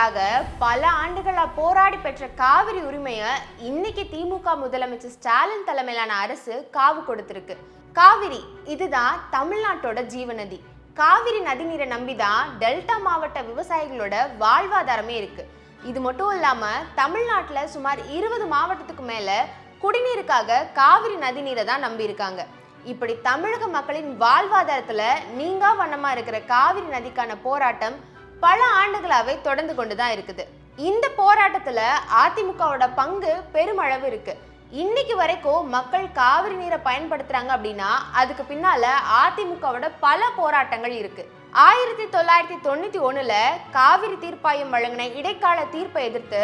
உரிமைக்காக பல ஆண்டுகளாக போராடி பெற்ற காவிரி உரிமையை இன்னைக்கு திமுக முதலமைச்சர் ஸ்டாலின் தலைமையிலான அரசு காவு கொடுத்துருக்கு. காவிரி இதுதான் தமிழ்நாட்டோட ஜீவநதி. காவிரி நதிநீரை நம்பிதான் டெல்டா மாவட்ட விவசாயிகளோட வாழ்வாதாரமே இருக்கு. இது மட்டும் இல்லாம தமிழ்நாட்டில் சுமார் இருபது மாவட்டத்துக்கு மேல குடிநீருக்காக காவிரி நதிநீரை தான் நம்பியிருக்காங்க. இப்படி தமிழக மக்களின் வாழ்வாதாரத்துல நீங்கா வண்ணமா இருக்கிற காவிரி நதிக்கான போராட்டம் பல ஆண்டுகளாகவே தொடர்ந்து கொண்டுதான் இருக்குது. இந்த போராட்டத்துல அதிமுகவோட பங்கு பெருமளவு இருக்கு. இன்னைக்கு வரைக்கும் மக்கள் காவிரி நீரை பயன்படுத்துறாங்க அப்படின்னா அதுக்கு பின்னால அதிமுகவோட பல போராட்டங்கள் இருக்கு. ஆயிரத்தி தொள்ளாயிரத்தி தொண்ணூத்தி ஒண்ணுல காவிரி தீர்ப்பாயம் வழங்கின இடைக்கால தீர்ப்பை எதிர்த்து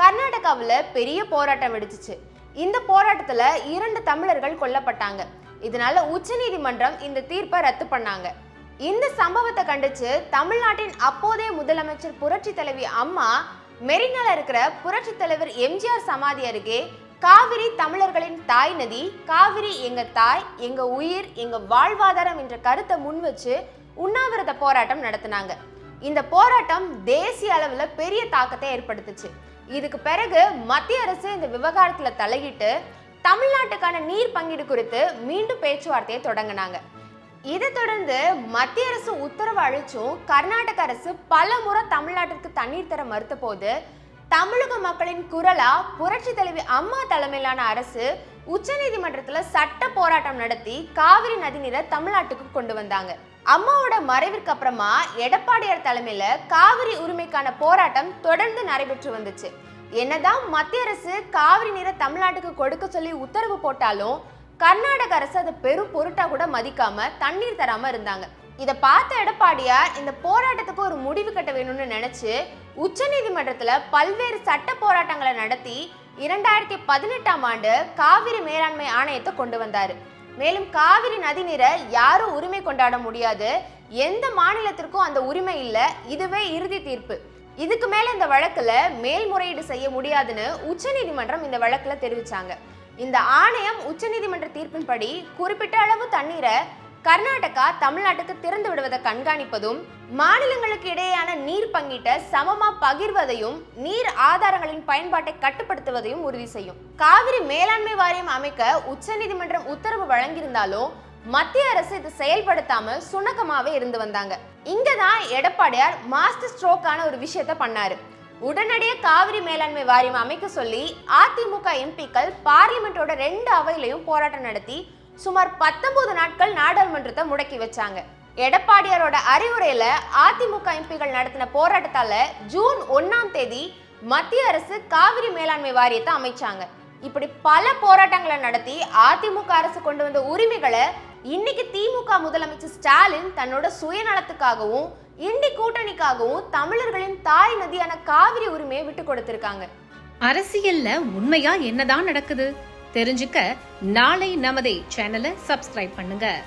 கர்நாடகாவில் பெரிய போராட்டம் வெடிச்சிச்சு. இந்த போராட்டத்துல இரண்டு தமிழர்கள் கொல்லப்பட்டாங்க. இதனால உச்சநீதிமன்றம் இந்த தீர்ப்பை ரத்து பண்ணாங்க. இந்த சம்பவத்தை கண்டிச்சு தமிழ்நாட்டின் அப்போதைய முதலமைச்சர் புரட்சி தலைவி அம்மா மெரினால இருக்கிற புரட்சி தலைவர் எம்ஜிஆர் சமாதி அருகே காவிரி தமிழர்களின் தாய் நதி காவிரி எங்க தாய் எங்க உயிர் எங்க வாழ்வாதாரம் என்ற கருத்தை முன் வச்சு உண்ணாவிரத போராட்டம் நடத்தினாங்க. இந்த போராட்டம் தேசிய அளவில் பெரிய தாக்கத்தை ஏற்படுத்துச்சு. இதுக்கு பிறகு மத்திய அரசு இந்த விவகாரத்தில் தலையிட்டு தமிழ்நாட்டுக்கான நீர் பங்கீடு குறித்து மீண்டும் பேச்சுவார்த்தையை தொடங்கினாங்க. இதை தொடர்ந்து மத்திய அரசு உத்தரவு அழிச்சும் கர்நாடக அரசு பல முறை தமிழ்நாட்டிற்கு தண்ணீர் தர மறுத்த போது தமிழக மக்களின் குரலா புரட்சி தலைவி அம்மா தலைமையிலான அரசு உச்சநீதிமன்றத்தில் சட்ட போராட்டம் நடத்தி காவிரி நதிநீரை தமிழ்நாட்டுக்கு கொண்டு வந்தாங்க. அம்மாவோட மறைவிற்கு அப்புறமா எடப்பாடியார் தலைமையில காவிரி உரிமைக்கான போராட்டம் தொடர்ந்து நடைபெற்று வந்துச்சு. என்னதான் மத்திய அரசு காவிரி நீரை தமிழ்நாட்டுக்கு கொடுக்க சொல்லி உத்தரவு போட்டாலும் கர்நாடக அரசு அதை பெரும் பொருட்டா கூட மதிக்காம தண்ணீர் தராம இருந்தாங்க. இதை பார்த்த எடப்பாடியார் இந்த போராட்டத்துக்கு ஒரு முடிவு கட்ட வேணும்னு நினைச்சு உச்சநீதிமன்றத்தில் பல்வேறு சட்ட போராட்டங்களை நடத்தி இரண்டாயிரத்தி பதினெட்டாம் ஆண்டு காவிரி மேலாண்மை ஆணையத்தை கொண்டு வந்தார். மேலும் காவிரி நதிநீரை யாரும் உரிமை கொண்டாட முடியாது. எந்த மாநிலத்திற்கும் அந்த உரிமை இல்லை. இதுவே இறுதி தீர்ப்பு. இதுக்கு மேல இந்த வழக்குல மேல்முறையீடு செய்ய முடியாதுன்னு உச்சநீதிமன்றம் இந்த வழக்குல தெரிவிச்சாங்க. இந்த ஆணையம் உச்சநீதிமன்ற தீர்ப்பின்படி குறிப்பிட்ட அளவு தண்ணீரை கர்நாடகா தமிழ்நாட்டுக்கு திறந்து விடுவதை கண்காணிப்பதும் மாநிலங்களுக்கு இடையேயான நீர் பங்கீட்டை சமமா பகிர்வதையும் நீர் ஆதாரங்களின் பயன்பாட்டை கட்டுப்படுத்துவதையும் உறுதி செய்யும். காவிரி மேலாண்மை வாரியம் அமைக்க உச்சநீதிமன்றம் உத்தரவு வழங்கியிருந்தாலும் மத்திய அரசு இதை செயல்படுத்தாம சுணக்கமாவே இருந்து வந்தாங்க. இங்கதான் எடப்பாடியார் மாஸ்டர் ஸ்ட்ரோக்கான ஒரு விஷயத்த பண்ணாரு. உடனடியே காவிரி மேலாண்மை வாரியம் அமைக்க சொல்லி அதிமுக எம்பிக்கள் பார்லிமெண்டோட ரெண்டு அவையிலையும் போராட்டம் நடத்தி சுமார் பத்தொன்பது நாட்கள் நாடாளுமன்றத்தை முடக்கி வச்சாங்க. எடப்பாடியாரோட அறிவுரையில அதிமுக எம்பிகள் நடத்தின போராட்டத்தால ஜூன் ஒன்னாம் தேதி மத்திய அரசு காவிரி மேலாண்மை வாரியத்தை அமைச்சாங்க. இப்படி பல போராட்டங்களை நடத்தி அதிமுக அரசு கொண்டு வந்த உரிமைகளை இன்னைக்கு திமுக முதலமைச்சர் ஸ்டாலின் தன்னோட சுயநலத்துக்காகவும் இண்டி கூட்டணிக்காகவும் தமிழர்களின் தாய் நதியான காவிரி உரிமையை விட்டு கொடுத்திருக்காங்க. அரசியல்ல உண்மையா என்னதான் நடக்குது? தெரிஞ்சுக்க நாளை நமதே சேனலை சப்ஸ்கிரைப் பண்ணுங்க.